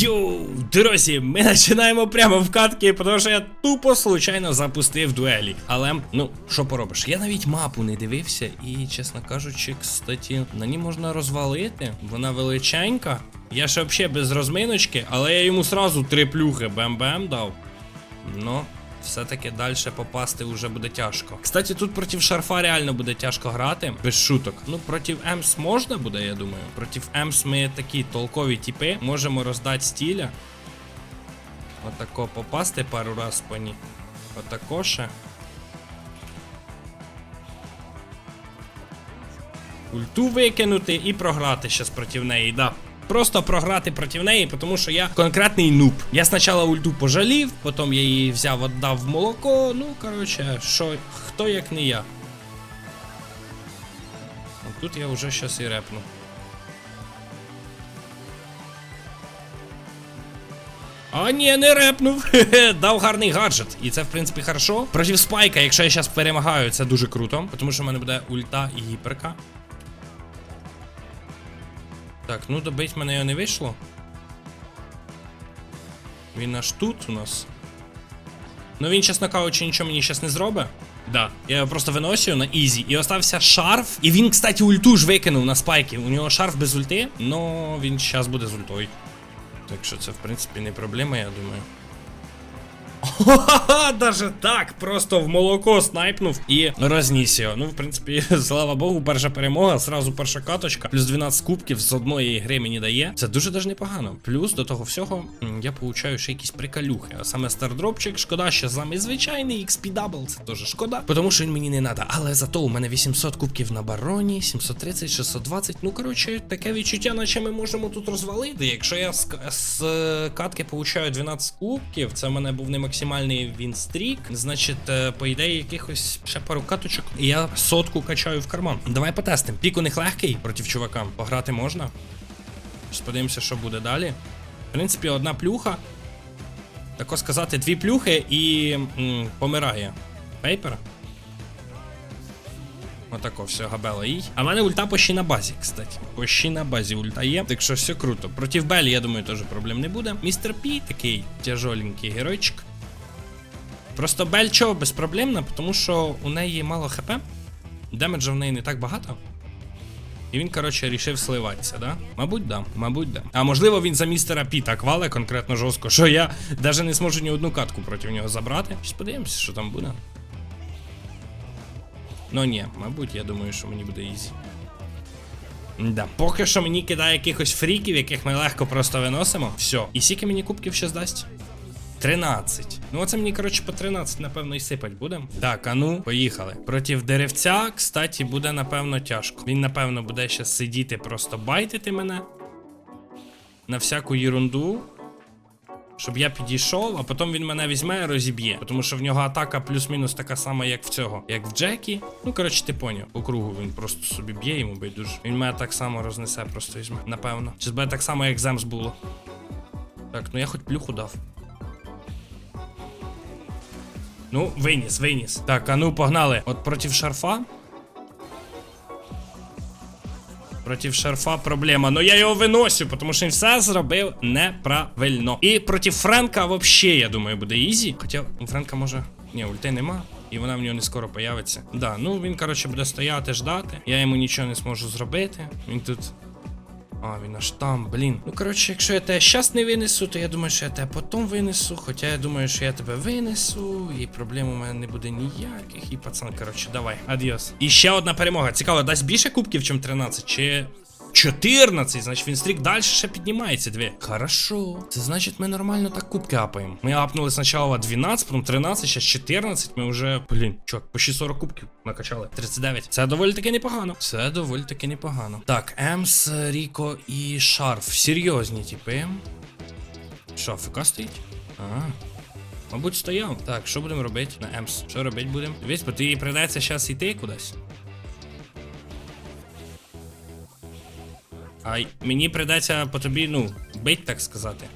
Йоу, друзі, ми починаємо прямо в катки, тому що я тупо случайно запустив дуелі. Але, ну, що поробиш? Я навіть мапу не дивився, і, чесно кажучи, кстати, на ній можна розвалити. Вона величенька. Я ще взагалі без розминочки, але я йому сразу три плюхи бем-бем дав. Ну, все-таки далі попасти вже буде тяжко. Кстати, тут проти шарфа реально буде тяжко грати, без шуток. Ну, проти Емс можна буде, я думаю. Проти Емс ми такі толкові типи. Можемо роздати стіля. Отако попасти пару раз по ній. Отако ще. Ульту викинути і програти щас проти неї, да. Просто програти проти неї, тому що я конкретний нуб. Я спочатку ульту пожалів, потім я її взяв, віддав молоко. Ну, коротше, що, хто як не я. Тут я вже щас і репну. А ні, не репнув. Дав гарний гаджет. І це, в принципі, хорошо. Проти спайка, якщо я зараз перемагаю, це дуже круто. Тому що в мене буде ульта і гіперка. Так, ну добить мене його не вийшло. Він аж тут у нас. Ну він, чесно кажучи, нічого мені зараз не зробить. Да. Я його просто виносив на ізі. І остався шарф. І він, кстати, ульту ж викинув на спайки. У нього шарф без ульти, но він зараз буде з ультою. Так що це, в принципі, не проблема, я думаю. Ха-ха-ха, даже так, просто в молоко снайпнув і розніс його. Ну, в принципі, слава Богу, перша перемога, зразу перша каточка, плюс 12 кубків з одної гри мені дає. Це дуже даже непогано. Плюс до того всього я получаю ще якісь приколюхи. А саме стардропчик, шкода, що саме звичайний XP Double, це теж шкода, тому що він мені не треба. Але зато у мене 800 кубків на бароні, 730, 620. Ну, коротше, таке відчуття, наче ми можемо тут розвалити. Якщо я з, з е, катки получаю 12 кубків, це в мене був не максимальний вінстрік. Значить, е, по ідеї, якихось ще пару каточок, і я сотку качаю в карман. Давай потестимо. Пік у них легкий проти чувака. Пограти можна. Щас Подивимося, що буде далі. В принципі, одна плюха. Тако сказати, дві плюхи і м, помирає. Пейпер. Отако, все, габела їй. А в мене ульта почти на базі, кстати. Почти на базі ульта є. Так що все круто. Проти Белі, я думаю, теж проблем не буде. Містер Пі такий тяжоленький геройчик. Просто Бель чого безпроблемна, тому що у неї мало хп. Демеджа в неї не так багато. І він, коротше, рішив сливатися, да? Мабуть, да, мабуть, да. А можливо, він за містера Пі так вале конкретно жорстко, що я навіть не зможу ні одну катку проти нього забрати. Щось подивимося, що там буде. Ну ні, мабуть, я думаю, що мені буде ізі. Да. Поки що мені кидає якихось фріків, яких ми легко просто виносимо. Все. І скільки мені кубків ще здасть? 13. Ну, оце мені, коротше, по 13, напевно, і сипать буде. Так, а ну, поїхали. Проти деревця, кстати, буде, напевно, тяжко. Він, напевно, буде ще сидіти, просто байтити мене. На всяку ерунду. Щоб я підійшов, а потім він мене візьме і розіб'є. Тому що в нього атака плюс-мінус така сама, як в цього, як в Джекі. Ну, коротше, ти поняв. По кругу він просто собі б'є йому байдуже. Він мене так само рознесе, просто візьме. Напевно. Чи буде так само, як Земс було. Так, ну я хоч плюху дав. Ну, виніс, виніс. Так, а ну погнали. От проти шарфа. Проти шарфа проблема. Ну я його виносю, тому що він все зробив неправильно. І проти Френка взагалі, я думаю, буде ізі. Хоча у Френка може. Ні, ульти нема. І вона в нього не скоро появиться. Да, ну він, коротше, буде стояти, ждати. Я йому нічого не зможу зробити. Він тут. А, він аж там, блін. Ну, коротше, якщо я тебе щас не винесу, то я думаю, що я тебе потім винесу. Хоча я думаю, що я тебе винесу, і проблем у мене не буде ніяких. І пацан, коротше, давай, адіос. І ще одна перемога. Цікаво, дасть більше кубків, чим 13, чи. 14, значить він стрік далі ще піднімається дві. Хорошо. Це значить ми нормально так кубки апаємо. Ми апнули спочатку 12, потім 13, зараз 14. Ми вже, блін, чувак, почти 40 кубків накачали. 39. Це доволі таки непогано. Це доволі таки непогано. Так, Емс, Ріко і Шарф. Серйозні типи. Що, ФК стоїть? А. Мабуть, стояв. Так, що будемо робити на Емс? Що робити будемо? Дивись, бо ти прийдеться зараз йти кудись. А мені прийдеться по тобі, ну, бить, так сказати.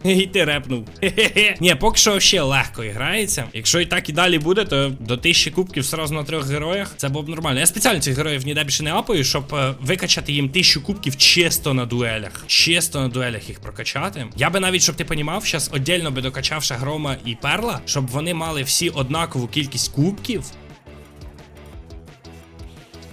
І ти репнув. Хе-хе-хе. Ні, поки що ще легко грається. Якщо і так і далі буде, то до тисячі кубків сразу на трьох героях. Це було б нормально. Я спеціально цих героїв ніде більше не апаю, щоб е, викачати їм тисячу кубків чисто на дуелях. Чисто на дуелях їх прокачати. Я би навіть, щоб ти понімав, зараз отдельно би докачав ще грома і перла, щоб вони мали всі однакову кількість кубків.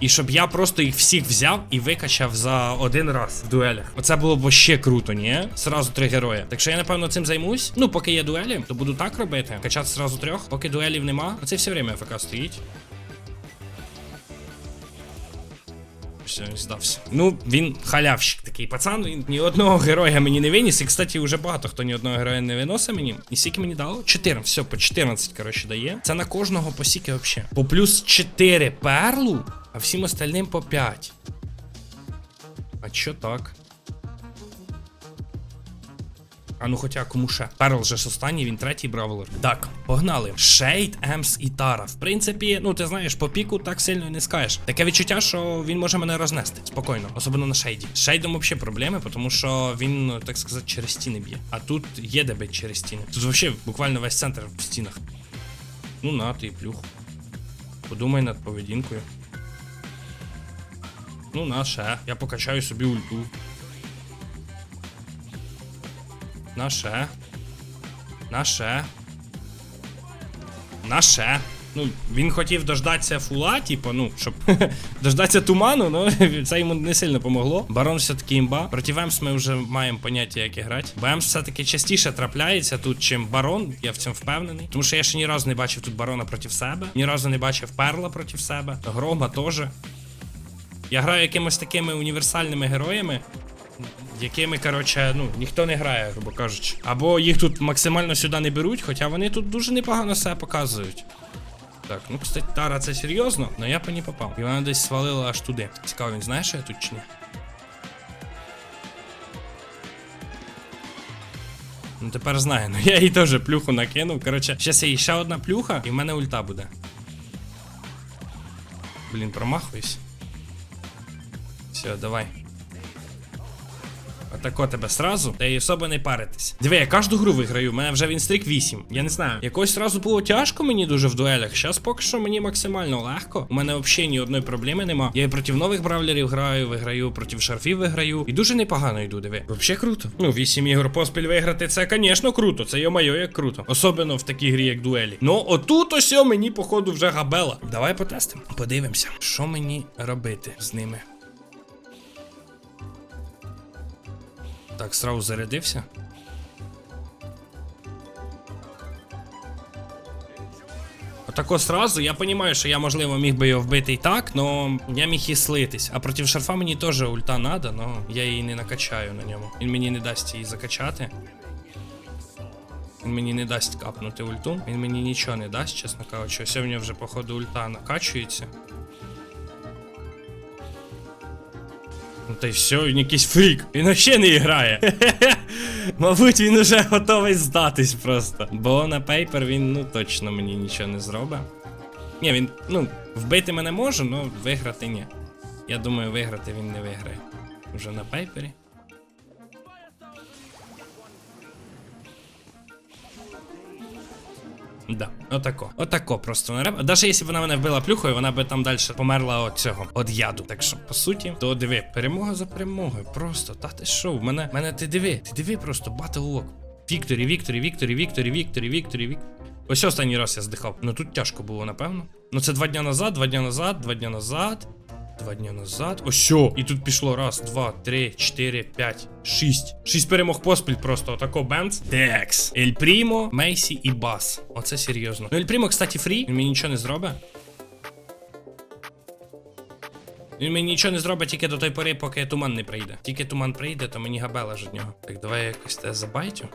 І щоб я просто їх всіх взяв і викачав за один раз в дуелях. Оце було б ще круто, ні? Сразу три герої. Так що я напевно цим займусь. Ну, поки є дуелі, то буду так робити. Качати сразу трьох. Поки дуелів нема. Оце все время ФК стоїть. Все, здався. Ну, він халявщик такий пацан. Він ні одного героя мені не виніс. І, кстати, вже багато хто ні одного героя не виносить мені. І скільки мені дало? 14. Все, по 14, коротше, дає. Це на кожного по сіки взагалі. По плюс 4 перлу, а всім остальним по 5. А чо так? А ну хоча кому ще? Перл же ж останній, він третій бравлер. Так, погнали. Шейд, Емс і Тара. В принципі, ну ти знаєш, по піку так сильно не скажеш. Таке відчуття, що він може мене рознести спокійно, особливо на шейді. Шейдом взагалі проблеми, тому що він, так сказати, через стіни б'є. А тут є де бити через стіни. Тут взагалі буквально весь центр в стінах. Ну на ти плюх. Подумай над поведінкою. Ну, на. Я покачаю собі ульту. На ще. На. Ну, він хотів дождатися фула, типу, ну, щоб дождатися туману, ну це йому не сильно помогло. Барон все-таки імба. Проти Емс ми вже маємо поняття, як грати. Бо Емс все-таки частіше трапляється тут, чим барон, я в цьому впевнений. Тому що я ще ні разу не бачив тут барона проти себе, ні разу не бачив перла проти себе. Грома теж. Я граю якимось такими універсальними героями, якими, коротше, ну, ніхто не грає, грубо кажучи. Або їх тут максимально сюди не беруть, хоча вони тут дуже непогано себе показують. Так, ну кстати, Тара це серйозно, але я по ній попав. І вона десь свалила аж туди. Цікаво, він знає, що я тут чи ні? Ну тепер знає, ну я їй теж плюху накинув. Коротше, зараз їй ще одна плюха, і в мене ульта буде. Блін, промахуюсь. Все, давай. Отако тебе сразу, та й особо не паритись. Диви, я кожну гру виграю, у мене вже він стрік 8. Я не знаю. Якось сразу було тяжко мені дуже в дуелях. Зараз поки що мені максимально легко. У мене взагалі ні одної проблеми нема. Я і проти нових бравлерів граю, виграю, проти шарфів виграю. І дуже непогано йду, диви. Взагалі круто. Ну, 8 ігор поспіль виграти, це, звісно, круто. Це йо-майо, як круто. Особливо в такій грі, як дуелі. Ну, отут ось мені, походу, вже габела. Давай потестимо. Подивимося, що мені робити з ними. Так, сразу зарядився. Отако сразу, я розумію, що я, можливо, міг би його вбити і так, но я міг і слитись. А проти шарфа мені теж ульта надо, но я її не накачаю на ньому. Він мені не дасть її закачати. Він мені не дасть капнути ульту. Він мені нічого не дасть, чесно кажучи. Мене вже, походу, ульта накачується. Ну та й все, він якийсь фрік. Він ще не грає. Мабуть, він уже готовий здатись просто. Бо на пейпер він ну точно мені нічого не зробить. Ні, він, ну, вбити мене може, але виграти ні. Я думаю, виграти він не виграє. Уже на пейпері. Да, отако. Отако просто не треба. Даже якщо вона мене вбила плюхою, вона би там далі померла от цього, от яду. Так що, по суті, то диви, перемога за перемогою. Просто, та ти що, в мене, мене ти диви, ти диви просто батлвок. Вікторі, Вікторі, Вікторі, Вікторі, Вікторі, Вікторі, Вікторі. Ось останній раз я здихав. Ну тут тяжко було, напевно. Ну це два дня назад, два дня назад, два дня назад. Два дня назад. Ось що. І тут пішло раз, два, три, чотири, п'ять, шість. Шість перемог поспіль просто. Отако Бенц. Декс. Ель Прімо, Мейсі і Бас. Оце серйозно. Ну, Ель Прімо, кстати, фрі. Він мені нічого не зробить. Він мені нічого не зробить тільки до той пори, поки туман не прийде. Тільки туман прийде, то мені габела ж від нього. Так, давай якось те забайтю.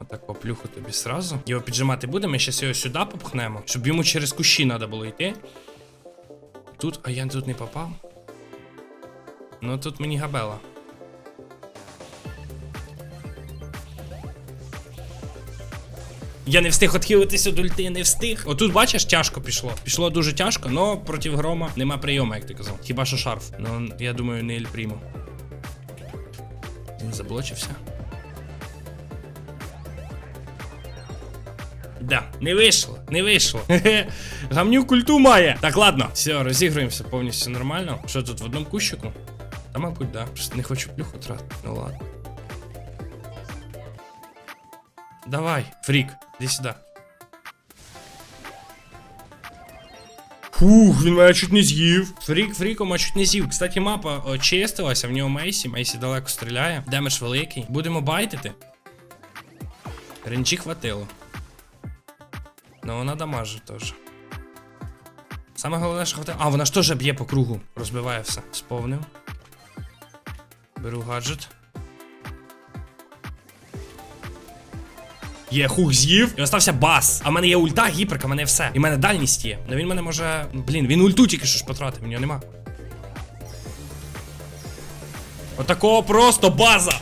Отак оплюху тобі сразу. Його піджимати будемо, ми щас його сюди попхнемо, щоб йому через кущі треба було йти. Тут, а я тут не попав. Ну тут мені габела. Я не встиг відхилитися до ульти, не встиг. Отут, бачиш, тяжко пішло. Пішло дуже тяжко, але проти грома нема прийому, як ти казав. Хіба що шарф. Ну, я думаю, не Ель Прімо. Він Заблочився. Да, не вийшло, не вийшло. Хе-хе. Гамнюк культу має. Так, ладно. Все, розігруємося повністю нормально. Що тут в одному кущику? Та, мабуть, да. Просто не хочу плюху тратити. Ну ладно. Давай, фрік, іди сюди. Фух, він мене чуть не з'їв. Фрік фріком, а чуть не з'їв. Кстати, мапа очистилася, в нього Мейсі. Мейсі далеко стріляє. Демедж великий. Будемо байтити. Ренчі хватило. Ну вона дамажить теж. Саме головне, що хватило. А, вона ж теж б'є по кругу. Розбиває все. Сповнив. Беру гаджет. Є хух з'їв, і остався бас. А в мене є ульта, гіперка, в мене все. І в мене дальність є. Ну він мене може. Блін, він ульту тільки що ж потратив, нього нема. Отакого просто база.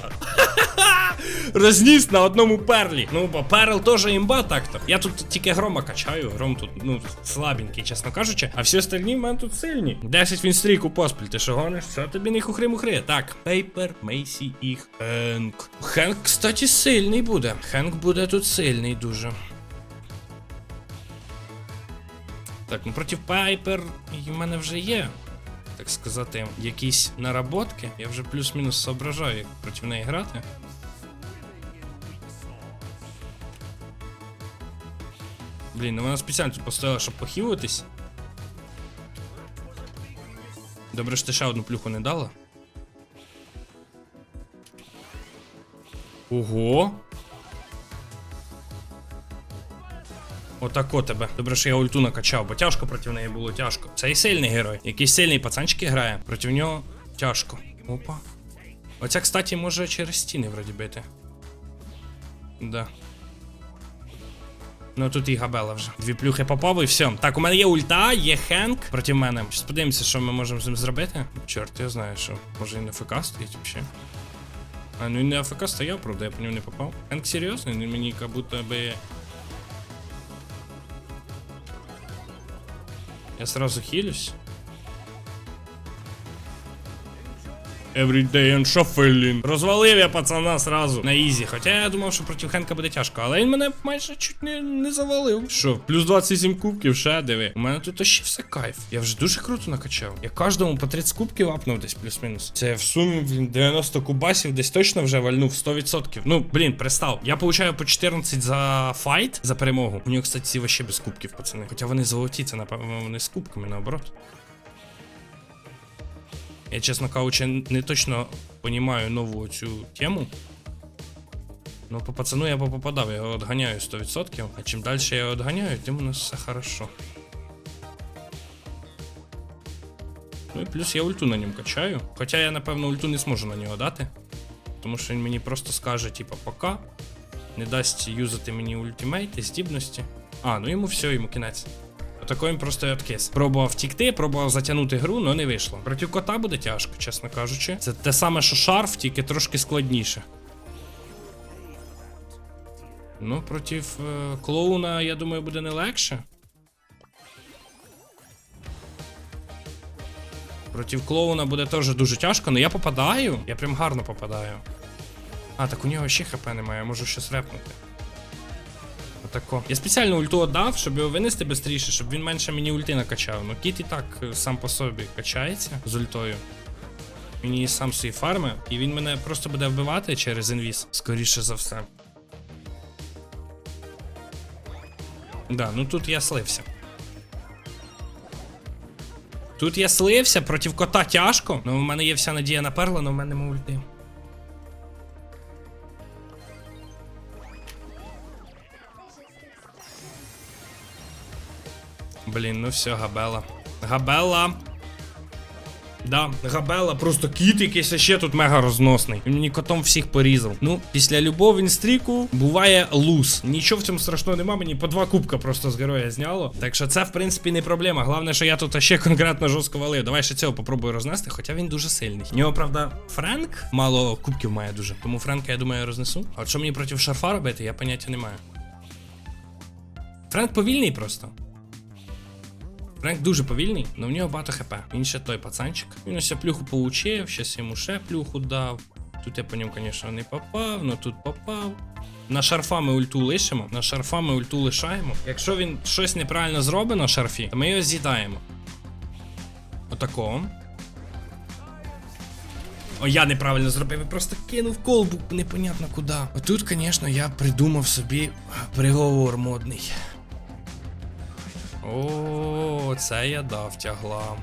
Розніс на одному перлі. Ну, бо перл теж імба так-то. Я тут тільки грома качаю. Гром тут, ну, слабенький, чесно кажучи. А всі остальні в мене тут сильні. 10 він стрійку поспіль. Ти що гониш? Що тобі не хухри-мухри? Так, Пейпер, Мейсі і Хенк. Хенк, кстати, сильний буде. Хенк буде тут сильний дуже. Так, ну проти Пайпер в мене вже є. Так сказати, якісь наработки. Я вже плюс-мінус соображаю, як проти неї грати. Блін, ну вона спеціально тут поставила, щоб похилитись. Добре, що ти ще одну плюху не дала. Ого. Отако тебе. Добре, що я ульту накачав, бо тяжко проти неї було тяжко. Це і сильний герой. Якийсь сильний пацанчики грає. Проти нього тяжко. Опа. Оця, кстати, може через стіни вроді бити. Да. Ну тут і габела вже. Дві плюхи попав і все. Так, у мене є ульта, є хенк проти мене. Щас подивимося, що ми можемо з ним зробити. Чорт, я знаю, що може і на ФК стоїть взагалі. А, ну і на АФК стояв, правда, я по ньому не попав. Хенк серйозний, ну мені як будто би. Я сразу хилюсь. Every day on shuffling. Розвалив я пацана сразу на ізі. Хоча я думав, що проти Хенка буде тяжко, але він мене майже чуть не, не завалив. Що, плюс 27 кубків, ще диви. У мене тут ще все кайф. Я вже дуже круто накачав. Я кожному по 30 кубків апнув десь плюс-мінус. Це в сумі 90 кубасів десь точно вже вальнув 100%. Ну, блін, пристав. Я получаю по 14 за файт, за перемогу. У нього, кстати, ці вообще без кубків, пацани. Хоча вони золоті, це напевно вони з кубками наоборот. Я, чесно кажучи, не точно понімаю нову цю тему. Ну, по пацану я попадав, я його отганяю 100%, а чим далі я його отганяю, тим у нас все хорошо. Ну і плюс я ульту на ньому качаю. Хоча я, напевно, ульту не зможу на нього дати. Тому що він мені просто скаже, типа, пока. Не дасть юзати мені ультимейти, здібності. А, ну йому все, йому кінець. Отако він просто откис. Пробував втікти, пробував затягнути гру, але не вийшло. Проти кота буде тяжко, чесно кажучи. Це те саме, що шарф, тільки трошки складніше. Ну, проти е, клоуна, я думаю, буде не легше. Проти клоуна буде теж дуже тяжко, але я попадаю. Я прям гарно попадаю. А, так у нього ще хп немає, я можу щось репнути. Отако. Я спеціально ульту отдав, щоб його винести швидше, щоб він менше мені ульти накачав. Ну кіт і так е, сам по собі качається з ультою. Її сам свої фарми, і він мене просто буде вбивати через інвіз, скоріше за все. Да, ну тут я слився. Тут я слився, проти кота тяжко. Ну, в мене є вся надія на перла, але в мене ульти. Блін, ну все, габела. Габела. Да, габела, просто кіт якийсь ще тут мега розносний. Він мені котом всіх порізав. Ну, після любов інстріку буває луз. Нічого в цьому страшного нема, мені по два кубка просто з героя зняло. Так що це, в принципі, не проблема. Головне, що я тут ще конкретно жорстко валив. Давай ще цього попробую рознести, хоча він дуже сильний. Нього, правда, Френк мало кубків має дуже. Тому Френка, я думаю, я рознесу. А що мені проти шарфа робити, я поняття не маю. Френк повільний просто. Френк дуже повільний, але в нього багато хп. Він ще той пацанчик. Він ось плюху получив, щас йому ще плюху дав. Тут я по ньому, звісно, не попав, ну тут попав. На шарфа ми ульту лишимо, на шарфа ми ульту лишаємо. Якщо він щось неправильно зробить на шарфі, то ми його з'їдаємо. Отако. О, я неправильно зробив, я просто кинув колбу, непонятно куди. Отут, звісно, я придумав собі приговор модний. О, це я дав тягла.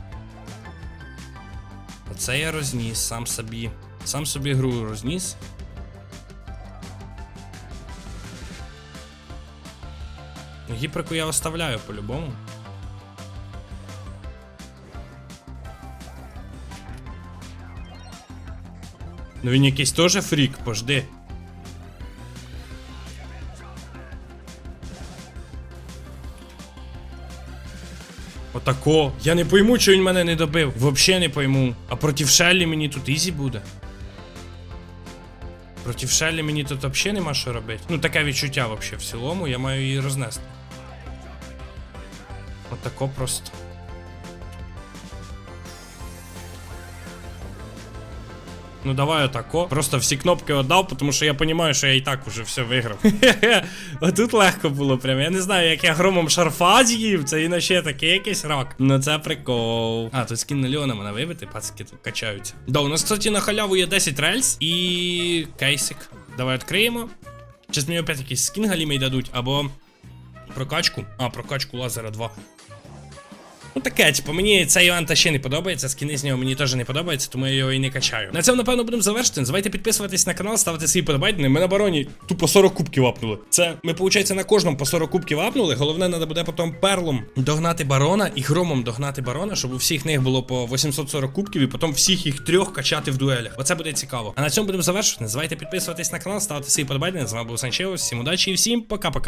Оце я розніс сам собі. Сам собі гру розніс. Гіперку я оставляю по-любому. Ну він якийсь теж фрік, пожди. Отако. Я не пойму, що він мене не добив. Вообще не пойму. А проти Шеллі мені тут ізі буде. Проти Шеллі мені тут взагалі нема що робити. Ну таке відчуття вообще в цілому, я маю її рознести. Отако просто. Ну давай отако. Просто всі кнопки отдав, тому що я розумію, що я і так уже все виграв. А тут легко було прям. Я не знаю, як я громом шарфа з'їв, це і ще такий якийсь рак. Ну це прикол. А, тут скін на Леона мене вибити, пацики тут качаються. Да, у нас, кстати, на халяву є 10 рельс і кейсик. Давай відкриємо. Зараз мені опять якийсь скін галімий дадуть, або прокачку. А, прокачку лазера 2. Ну таке, типу, мені цей івент ще не подобається, скіни з нього мені теж не подобаються, тому я його і не качаю. На цьому, напевно, будемо завершити. Не забувайте підписуватись на канал, ставити свої подобайки. Ми на бароні тупо 40 кубків апнули. Це ми, виходить, на кожному по 40 кубків апнули. Головне, треба буде потім перлом догнати барона і громом догнати барона, щоб у всіх них було по 840 кубків і потім всіх їх трьох качати в дуелях. Оце буде цікаво. А на цьому будемо завершувати. Не забувайте підписуватись на канал, ставити свої подобайки. З вами був Санчеус. Всім удачі і всім пока-пока.